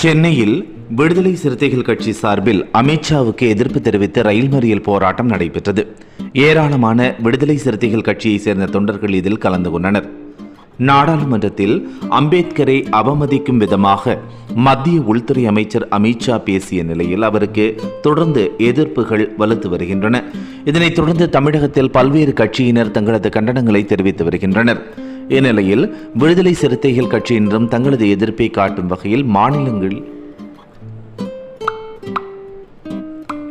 சென்னையில் விடுதலை சிறுத்தைகள் கட்சி சார்பில் அமித்ஷாவுக்கு எதிர்ப்பு தெரிவித்து ரயில் மறியல் போராட்டம் நடைபெற்றது. ஏராளமான விடுதலை சிறுத்தைகள் கட்சியைச் சேர்ந்த தொண்டர்கள் இதில் கலந்து கொண்டனர். நாடாளுமன்றத்தில் அம்பேத்கரை அவமதிக்கும் விதமாக மத்திய உள்துறை அமைச்சர் அமித்ஷா பேசிய நிலையில் அவருக்கு தொடர்ந்து எதிர்ப்புகள் வலுத்து வருகின்றன. இதனைத் தொடர்ந்து தமிழகத்தில் பல்வேறு கட்சியினர் தங்களது கண்டனங்களை தெரிவித்து வருகின்றனர். இந்நிலையில் விடுதலை சிறுத்தைகள் கட்சியினரும் தங்களது எதிர்ப்பை காட்டும் வகையில் மாநிலங்கள்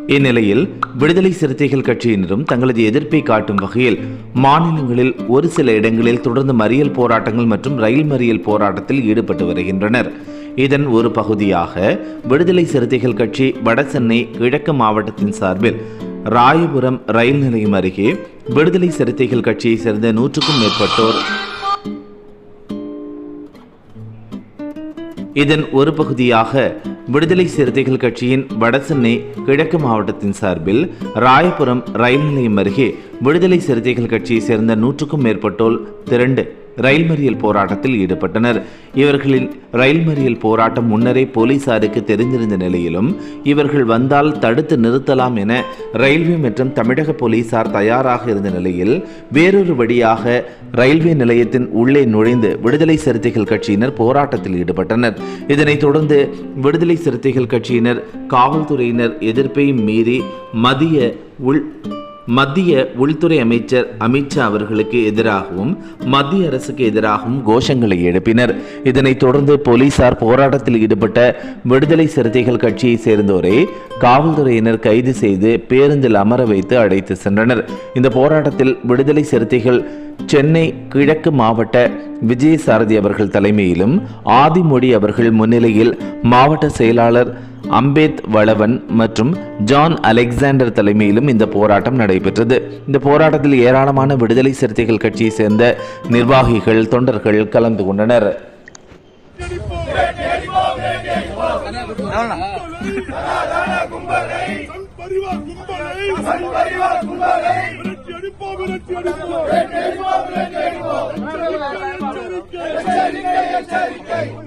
இந்நிலையில் விடுதலை சிறுத்தைகள் கட்சியினரும் தங்களது எதிர்ப்பை காட்டும் வகையில் மாநிலங்களில் ஒரு சில இடங்களில் தொடர்ந்து மறியல் போராட்டங்கள் மற்றும் ரயில் மறியல் போராட்டத்தில் ஈடுபட்டு வருகின்றனர். இதன் ஒரு பகுதியாக விடுதலை சிறுத்தைகள் கட்சி வடசென்னை கிழக்கு மாவட்டத்தின் சார்பில் ராயபுரம் ரயில் நிலையம் அருகே விடுதலை சிறுத்தைகள் கட்சியைச் சேர்ந்த நூற்றுக்கும் மேற்பட்டோர் இதன் ஒரு பகுதியாக விடுதலை சிறுத்தைகள் கட்சியின் வடசென்னை கிழக்கு மாவட்டத்தின் சார்பில் ராயபுரம் ரயில் நிலையம் அருகே விடுதலை சிறுத்தைகள் கட்சியை சேர்ந்த நூற்றுக்கும் மேற்பட்டோர் திரண்டு ரயில் மறியல் போராட்டத்தில் ஈடுபட்டனர். இவர்களின் ரயில் மறியல் போராட்டம் முன்னரே போலீசாருக்கு தெரிந்திருந்த நிலையிலும் இவர்கள் வந்தால் தடுத்து நிறுத்தலாம் என ரயில்வே மற்றும் தமிழக போலீசார் தயாராக இருந்த நிலையில் வேறொரு வழியாக ரயில்வே நிலையத்தின் உள்ளே நுழைந்து விடுதலை சிறுத்தைகள் கட்சியினர் போராட்டத்தில் ஈடுபட்டனர். இதனைத் தொடர்ந்து விடுதலை சிறுத்தைகள் கட்சியினர் காவல்துறையினர் எதிர்ப்பை மீறி மதிய உள் மத்திய உள்துறை அமைச்சர் அமித்ஷா அவர்களுக்கு எதிராகவும் மத்திய அரசுக்கு எதிராகவும் கோஷங்களை எழுப்பினர். இதனைத் தொடர்ந்து போலீசார் போராட்டத்தில் ஈடுபட்ட விடுதலை சிறுத்தைகள் கட்சியை சேர்ந்தோரை காவல்துறையினர் கைது செய்து பேருந்தில் அமர வைத்து அழைத்து சென்றனர். இந்த போராட்டத்தில் விடுதலை சிறுத்தைகள் சென்னை கிழக்கு மாவட்ட விஜயசாரதி அவர்கள் தலைமையிலும் ஆதிமொழி அவர்கள் முன்னிலையில் மாவட்ட செயலாளர் அம்பேத் வளவன் மற்றும் ஜான் அலெக்சாண்டர் தலைமையிலும் இந்த போராட்டம் நடைபெற்றது. இந்த போராட்டத்தில் ஏராளமான விடுதலை சிறுத்தைகள் கட்சியை சேர்ந்த நிர்வாகிகள் தொண்டர்கள் கலந்து கொண்டனர். எச்சரிக்கை எச்சரிக்கை.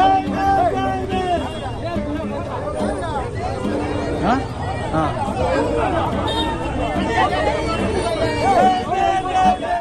No, no, no. 啊？啊。